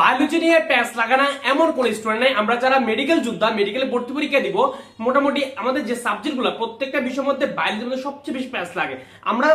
Biology নিয়ে প্যাস লাগানো এমন কোন স্টুডেন্ট নাই। আমরা যারা মেডিকেল যোদ্ধা মেডিকেলে ভর্তি পরীক্ষা দিব, মোটামুটি আমাদের যে সাবজেক্টগুলো, প্রত্যেকটা বিষয়ের মধ্যে বায়োলজির মধ্যে সবচেয়ে বেশি প্যাস লাগে। আমরা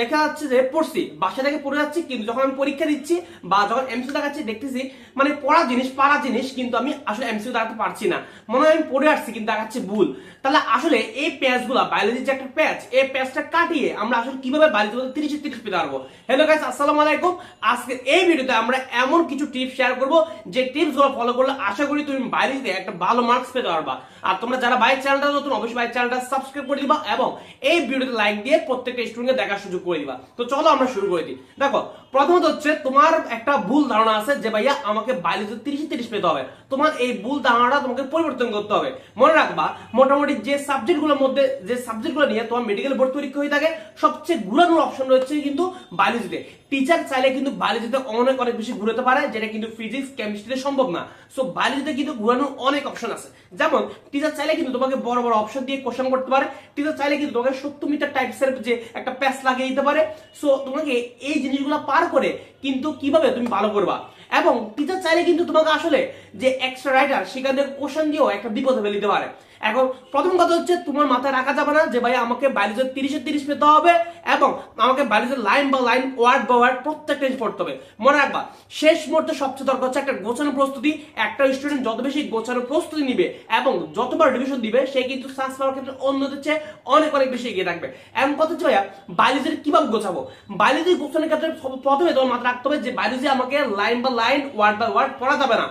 দেখা যাচ্ছে যে পড়ছি বাসা থেকে পড়ে যাচ্ছি, কিন্তু যখন আমি পরীক্ষা দিচ্ছি বা যখন এমসিউ দেখাচ্ছি, দেখতেছি মানে পড়া জিনিস, পারা জিনিস, কিন্তু আমি আসলে এমসিউ দেখাতে পারছি না। মনে হয় আমি পড়ে আসছি, কিন্তু দেখাচ্ছি ভুল। তাহলে আসলে এই প্যাচগুলা বায়োলজির যে একটা প্যাচ এই প্যাচটা কাটিয়ে আমরা আসলে কীভাবে বায়োলজি মধ্যে তিরিশে তিরিশ পেতে পারব? হ্যালো গাইস আসসালামু আলাইকুম। আজকে এই ভিডিওতে আমরা এমন কিছু টিপস শেয়ার করব, যে টিপসগুলো ফলো করলে আশা করি তুমি বায়োলজিতে একটা ভালো মার্কস পেতে পারবা। আর তোমরা যারা বাইক চ্যানেলটা নতুন, অবশ্যই বাইক চ্যানেলটা সাবস্ক্রাইব করে দিবা এবং এই ভিডিওতে লাইক দিয়ে প্রত্যেকটা স্টুডেন্টকে দেখার সুযোগ করে দিবা। তো চলো আমরা শুরু করে দিই। দেখো, প্রথমত হচ্ছে তোমার একটা ভুল ধারণা আছে যে ভাইয়া আমাকে বায়োলজিতে তিরিশে তিরিশ পেতে হবে। তোমার এই ভুল ধারণাটা তোমাকে পরিবর্তন করতে হবে। মনে রাখবা, মোটামুটি যে সাবজেক্টগুলোর মধ্যে, যে সাবজেক্টগুলো নিয়ে তোমার মেডিকেল বোর্ড পরীক্ষা হয়ে থাকে, সবচেয়ে ঘুরানোর অপশন রয়েছে কিন্তু বায়োলজিতে টিচার চাইলে কিন্তু বায়োলজিতে অনেক অনেক বেশি ঘুরাতে পারে, যেটা কিন্তু ফিজিক্স কেমিস্ট্রিতে সম্ভব না। সো বায়োলজিতে কিন্তু ঘুরানোর অনেক অপশন আছে। যেমন টিচার চাইলে কিন্তু তোমাকে বড় বড় অপশন দিয়ে কোশ্চেন করতে পারে। টিচার চাইলে কিন্তু তোমাকে সত্তর মিটার টাইপসের যে একটা প্যাচ লাগিয়ে দিতে পারে। সো তোমাকে এই জিনিসগুলো পার করে কিন্তু কীভাবে তুমি ভালো করবা? এবং টিচার চাইলে কিন্তু তোমাকে আসলে যে এক্সট্রা রাইটার সেখান থেকে কোশ্চেন দিয়েও একটা বিপদ ফেলে দিতে পারে। এখন প্রথম কথা হচ্ছে তোমার মাথায় রাখা যাবে না যে ভাই আমাকে বায়োলজির তিরিশে তিরিশ পেতে হবে এবং আমাকে বায়োলজির লাইন বা লাইন, ওয়ার্ড বা ওয়ার্ড প্রত্যেকটা জিনিস পড়তে হবে। মনে রাখবা, শেষ মুহূর্তে সবচেয়ে দরকার হচ্ছে একটা গোছানো প্রস্তুতি। একটা স্টুডেন্ট যত বেশি গোছানো প্রস্তুতি নিবে এবং যতবার রিভিশন দিবে, সে কিন্তু সায়েন্স পাওয়ার ক্ষেত্রে অন্যদের চেয়ে অনেক অনেক বেশি এগিয়ে থাকবে। এমন কথা হচ্ছে ভাইয়া বায়োলজির কীভাবে গোছাবো? বায়োলজি গোছানোর ক্ষেত্রে প্রথমে তোমার মাথায় রাখতে হবে যে বায়োলজি আমাকে লাইন বা লাইন, ওয়ার্ড বা ওয়ার্ড পড়া যাবে না।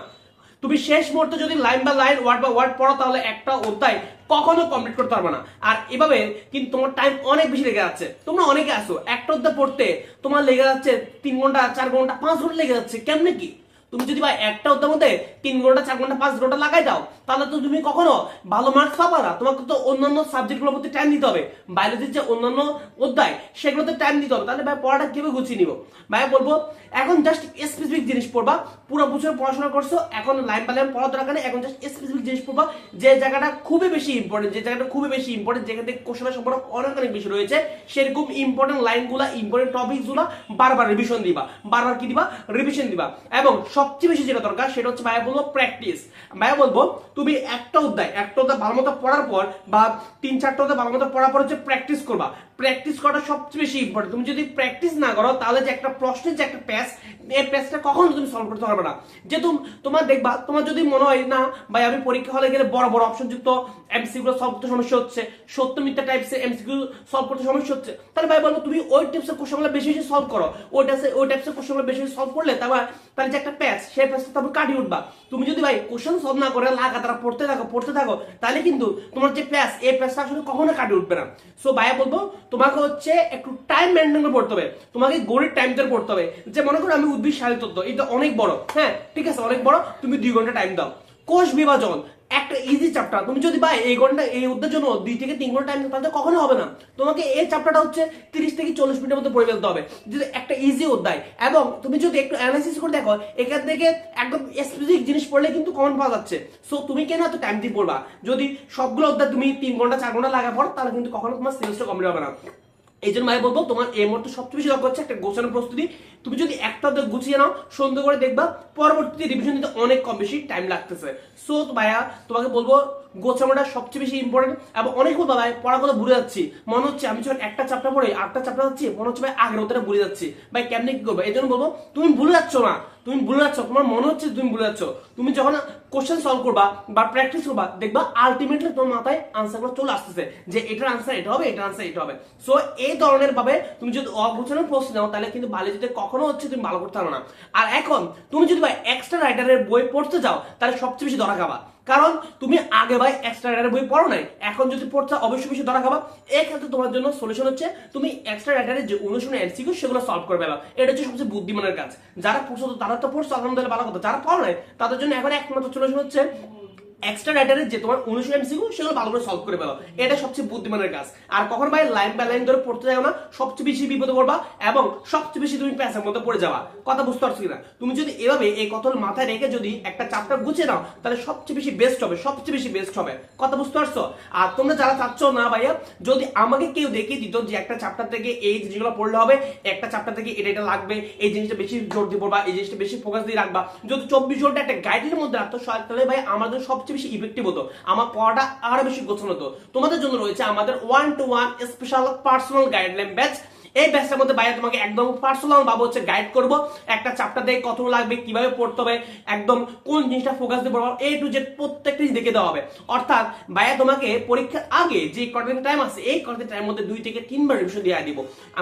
তুমি শেষ মুহূর্তে যদি লাইন বা লাইন, ওয়ার্ড বা ওয়ার্ড পড়ো, তাহলে একটা অধ্যায় কখনো কমপ্লিট করতে পারবে না। আর এভাবে কিন্তু তোমার টাইম অনেক বেশি লেগে যাচ্ছে। তোমরা অনেকে আসো একটা অধ্যায় পড়তে তোমার লেগে যাচ্ছে তিন ঘণ্টা, চার ঘণ্টা, পাঁচ ঘণ্টা লেগে যাচ্ছে। কেমনে কি? তুমি যদি ভাই একটা অধ্যায়ের মধ্যে তিন ঘণ্টা, চার ঘণ্টা, পাঁচ ঘণ্টা লাগাই দাও, তাহলে তো তুমি কখনো ভালো মার্কস পাবা না। তোমাকে তো অন্যান্য সাবজেক্টগুলোর প্রতি টাইম দিতে হবে। বায়োলজির যে অন্যান্য অধ্যায়, সেগুলোতে টাইম দিতে হবে। তাহলে ভাই পড়াটা কীভাবে গুছিয়ে নিব? ভাই বলব, এখন জাস্ট স্পেসিফিক জিনিস পড়বা। পুরো বছর পড়াশোনা করছ, এখন লাইন বাই লাইন পড়ার দরকার নেই। এখন জাস্ট স্পেসিফিক জিনিস পড়বা, যে জায়গাটা খুবই বেশি ইম্পর্টেন্ট যে জায়গাটা খুবই বেশি ইম্পর্টেন্ট যেখান থেকে কোশ্চেনের সম্পর্ক অনেক অনেক বেশি রয়েছে, সেরকম ইম্পর্টেন্ট লাইনগুলো ইম্পর্টেন্ট টপিকগুলো বারবার রিভিশন দিবা। বারবার কি দিবা? রিভিশন দিবা। এবং সবচেয়ে বেশি যেটা দরকার সেটা হচ্ছে ভাইয়া বলব প্র্যাকটিস ভাইয়া বলব, তুমি একটা অধ্যায় একটা অধ্যায় ভালো মতো পড়ার পর বা তিন চারটা অধ্যায় ভালো মতো পড়ার পর হচ্ছে প্র্যাকটিস করবা। প্র্যাকটিস করাটা সবচেয়ে বেশি ইম্পর্টেন্ট তুমি যদি প্র্যাকটিস না করো, তাহলে যে একটা প্রশ্নের যে একটা প্যাচ এই প্যাচটা কখনো তুমি সলভ করতে পারবে না। যে তুমি, তোমার দেখবা, তোমার যদি মনে হয় না, ভাই আমি পরীক্ষা হলে গেলে বড় বড় অপশন যুক্ত এমসিকিউ সলভ করতে সমস্যা হচ্ছে, সত্য মিথ্যা টাইপসের এমসিকিউ সলভ করতে সমস্যা হচ্ছে, তাহলে ভাই বলব তুমি ওই টাইপসের কোশ্চেনগুলো বেশি বেশি সলভ করো। ওই টাইপসের ওই টাইপসের কোশ্চেনগুলো বেশি বেশি সলভ করলে তারপর, তাহলে যে একটা প্যাচ সেই প্যাচটা তারপর কাটিয়ে উঠবা। তুমি যদি ভাই কোশ্চেন সলভ না করে লাগাতার পড়তে থাকো পড়তে থাকো, তাহলে কিন্তু তোমার যে প্যাচ এই প্যাচটা আসলে কখনো কাটিয়ে উঠবে না। সো ভাইয়া বলব, তোমাকে হচ্ছে একটু টাইম মেনটেন করে পড়তে হবে। তোমাকে গড়ির টাইম ধরে পড়তে হবে। যে মনে করো আমি উদ্ভিদ সাহিত্য এটা অনেক বড় হ্যাঁ ঠিক আছে, অনেক বড়, তুমি দুই ঘণ্টা টাইম দাও। কোষ বিভাজন একটা ইজি চ্যাপ্টার তুমি যদি ভাই এই ঘণ্টা, এই অধ্যায়ের জন্য দুই থেকে তিন ঘণ্টা টাইম তাহলে কখনো হবে না। তোমাকে এই চ্যাপ্টারটা হচ্ছে তিরিশ থেকে চল্লিশ মিনিটের মধ্যে পড়ে ফেলতে হবে। যদি একটা ইজি অধ্যায়, এবং তুমি যদি একটু অ্যানালাইসিস করে দেখো, এখান থেকে একদম স্পেসিফিক জিনিস পড়লে কিন্তু কমন পাওয়া যাচ্ছে। সো তুমি কেন এত টাইম দিয়ে পড়বা? যদি সবগুলো অধ্যায় তুমি তিন ঘণ্টা, চার ঘণ্টা লাগা পড়ো, তাহলে কিন্তু কখনো তোমার সিলেবাসটা কমপ্লিট হবে না। এই জন্য ভাই বলব, তোমার এই মুহূর্তে সবচেয়ে বেশি দরকার হচ্ছে একটা গোছানো প্রস্তুতি। তুমি যদি একটা গুছিয়ে নাও সুন্দর করে দেখবা, পরবর্তীতে রিভিশন দিতে অনেক কম বেশি টাইম লাগতেছে। সো ভাইয়া, তোমাকে বলব, গোছানোটা সবচেয়ে বেশি ইম্পর্টেন্ট এবং অনেক বলব ভাই পড়াগুলো ভুলে যাচ্ছি। মনে হচ্ছে আমি যখন একটা চ্যাপ্টার পড়ে, আটটা চ্যাপ্টার যাচ্ছি, মনে হচ্ছে ভাই আগের ওটা ভুলে যাচ্ছি। ভাই, কেমনি কি করব? এই জন্য বলব, তুমি ভুলে যাচ্ছ না। তুমি ভুলে যাচ্ছ, তোমার মনে হচ্ছে তুমি ভুলে যাচ্ছ। তুমি যখন কোশ্চেন সলভ করবা বা প্র্যাকটিস করবা, দেখবা আলটিমেটলি তোমার মাথায় আনসারগুলো চলে আসতেছে যে এটার আনসার এটা হবে, এটার আনসার এটা হবে। সো এই ধরনের ভাবে তুমি যদি অগোছানো প্রশ্ন নাও, তাহলে কিন্তু ভালো যদি কখনো হচ্ছে তুমি ভালো করতে পারো না। আর এখন, তুমি যদি ভাই এক্সট্রা রাইটারের বই পড়তে যাও, তাহলে সবচেয়ে বেশি ধরা খাবা। কারণ তুমি আগে ভাই এক্সট্রা রাইটারের বই পড়ো নাই, এখন যদি পড়তে অবশ্যই বেশি ধরা খাবা। এক্ষেত্রে তোমার জন্য সলিউশন হচ্ছে, তুমি এক্সট্রা রাইটারের যে অনুশীলন এমসিকিউ সেগুলো সলভ করে ফেলা। এটা হচ্ছে সবচেয়ে বুদ্ধিমানের কাজ। যারা পড়ছো, তারা তো পড়ছো, আলহামদুলিল্লাহ ভালো কথা। যারা পড়ো নাই, তাদের জন্য এখন একমাত্র সলিউশন হচ্ছে এক্সট্রা রাইটারের যে তোমার উনিশশো এমসিকিউ সেগুলো ভালো করে সলভ করে ফেলো। এটা সবচেয়ে বুদ্ধিমানের কাজ। আর কখন ভাই লাইন বাই লাইন ধরে পড়তে যাও না, সবচেয়ে বেশি বিপদে পড়বা এবং সবচেয়ে বেশি তুমি প্যাসের মধ্যে পড়ে যাবা। কথা বুঝতে পারছ কিনা? তুমি যদি এভাবে এই কথাগুলো মাথায় রেখে যদি একটা চ্যাপ্টার গুছিয়ে নাও, তাহলে সবচেয়ে বেশি বেস্ট হবে, সবচেয়ে বেশি বেস্ট হবে। কথা বুঝতে পারছ? আর তোমরা যারা চাচ্ছ না ভাইয়া, যদি আমাকে কেউ দেখিয়ে দিত যে একটা চ্যাপ্টার থেকে এই জিনিসগুলো পড়লে হবে, একটা চ্যাপ্টার থেকে এটা এটা লাগবে, এই জিনিসটা বেশি জোর দিয়ে পড়বা, এই জিনিসটা বেশি ফোকাস দিয়ে রাখবা। যদি চব্বিশ ঘণ্টা একটা গাইডের মধ্যে রাখতো তাহলে ভাই আমাদের জন্য সবচেয়ে বেশি ইফেক্টিভ হতো। আমার পড়াটা আরও বেশি গোছানো হতো। তোমাদের জন্য রয়েছে আমাদের one to one special personal guideline batch এই ব্যাচটার মধ্যে বাইরে তোমাকে একদম পার্সোনাল ভাবে হচ্ছে গাইড করব। একটা চ্যাপ্টার দেখে কত লাগবে, কীভাবে পড়তে হবে, একদম কোন জিনিসটা ফোকাস দিয়ে পড়ব এ টু জেড প্রত্যেকটা জিনিস দেখে দেওয়া হবে। অর্থাৎ ভাইয়া তোমাকে পরীক্ষার আগে যে দিন টাইম আছে, এই কটা দিন টাইমের মধ্যে দুই থেকে তিনবার রিভিশন দিয়ে দিব।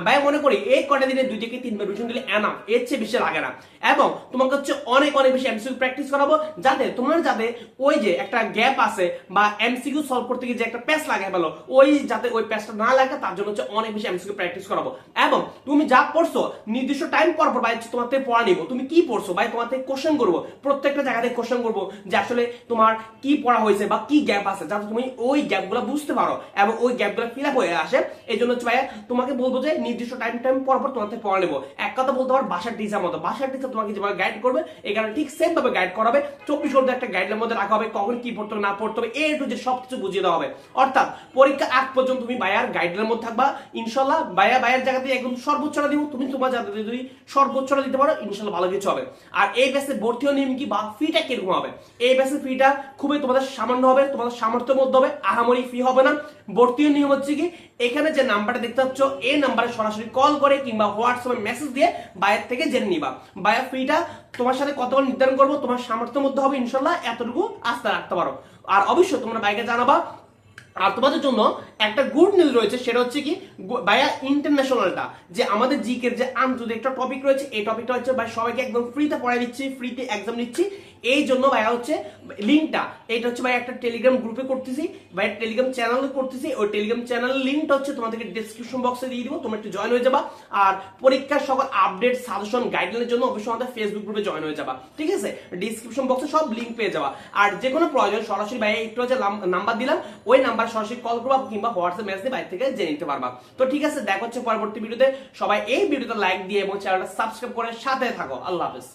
ভাইয়া মনে করি এই কটা দিনে দুই থেকে তিনবার রিভিশন দিলে এনাম এর চেয়ে বেশি লাগে না। এবং তোমাকে হচ্ছে অনেক অনেক বেশি এমসিকিউ প্র্যাকটিস করাবো, যাতে তোমার যাতে ওই যে একটা গ্যাপ আছে বা এমসিকিউ সলভ করতে গিয়ে যে একটা প্যাচ লাগে ভালো, ওই যাতে ওই প্যাচটা না লাগে, তার জন্য হচ্ছে অনেক বেশি এমসিকিউ প্র্যাকটিস করাবো। এবং তুমি যা পড়ছো, নির্দিষ্ট টাইম পর পর ভাই তোমার থেকে পড়া নিবো। তুমি কি পড়ছো? ভাই, তোমার থেকে কোশ্চেন করব। প্রত্যেকটা জায়গা থেকে কোশ্চেন করব যে আসলে তোমার কি পড়া হয়েছে বা কি গ্যাপ আছে, যাতে তুমি ওই গ্যাপগুলো বুঝতে পারো এবং ওই গ্যাপগুলো ফিল আপ হয়ে আসে। এই জন্য হচ্ছে তোমাকে বলব যে নির্দিষ্ট টাইম টাইম পর পর তোমার থেকে পড়া নেব। এক কথা বলতে পারো, বাসার টিচার মতো। বাসার টিচার তোমাকে যেভাবে গাইড করবে এখানে ঠিক সেম ভাবে গাইড করা হবে। চব্বিশ ঘণ্টা একটা গাইডের মধ্যে রাখা হবে, কখন কি পড়তে হবে, না পড়তে হবে এ যে সবকিছু বুঝিয়ে দেওয়া হবে। অর্থাৎ পরীক্ষা আগ পর্যন্ত তুমি বায়ার গাইডের মধ্যে থাকবা। ইনশাল্লাহ বায়া বায়ার জায়গাতে একদম সর্বোচ্চটা দিব, তুমি তোমার জায়গাতে যদি সর্বোচ্চটা দিতে পারো, ইনশাল্লাহ ভালো কিছু হবে। আর এই ব্যাসে ভর্তিও নিয়ম কি? বা ফিটা কীরকম হবে? এই ব্যাসের ফিটা খুবই তোমাদের সামান্য হবে, তোমাদের সামর্থ্যের মধ্যে হবে, আহামরি ফি হবে না। ভর্তিও নিয়ম হচ্ছে কি? এখানে যে নাম্বারটা দেখতে পাচ্ছ, এই নাম্বারে সরাসরি কল করে কিংবা হোয়াটসঅ্যাপে মেসেজ দিয়ে বায়ের থেকে জেনে নিবা। বায়ের ফিটা তোমার সাথে কতবার নির্ধারণ করব, তোমার সামর্থ্যের মধ্যে হবে, ইনশাল্লাহ এতটুকু আস্থা রাখতে পারো। আর অবশ্যই তোমরা বাইকে জানাবা আর তোমাদের জন্য একটা গুড নিউজ রয়েছে, সেটা হচ্ছে কি ভাইয়া ইন্টারন্যাশনালটা যে আমাদের জিকের যে আন্তর্জাতিক একটা টপিক রয়েছে, এই টপিকটা হচ্ছে ভাই সবাইকে একদম ফ্রিতে পড়াই দিচ্ছি ফ্রিতে এক্সাম নিচ্ছি এই জন্য ভাইয়া হচ্ছে লিঙ্কটা, এটা হচ্ছে ভাই একটা টেলিগ্রাম গ্রুপে করতেছি ভাই টেলিগ্রাম চ্যানেলে করতেছি, ওই টেলিগ্রাম চ্যানেলের লিঙ্কটা হচ্ছে তোমাদেরকে ডিসক্রিপশন বক্সে দিয়ে দিব, তোমরা একটু জয়েন হয়ে যাবা, আর পরীক্ষার সকল আপডেট সাজেশন গাইডলাইনের জন্য অবশ্যই আমাদের ফেসবুক গ্রুপে জয়েন হয়ে যাবা, ঠিক আছে? ডিসক্রিপশন বক্সে সব লিঙ্ক পেয়ে যাবা, আর যে কোনো প্রয়োজন সরাসরি ভাইয়া একটু হচ্ছে নাম্বার দিলাম, ওই নাম্বার সরাসরি কল করবা কিংবা হোয়াটসঅ্যাপ মেসেজ বাইরে থেকে জেনে নিতে পারবা। তো ঠিক আছে, দেখা হচ্ছে পরবর্তী ভিডিওতে সবাই এই ভিডিওতে লাইক দিয়ে এবং চ্যানেলটা সাবস্ক্রাইব করে সাথে থাকো। আল্লাহ হাফেজ।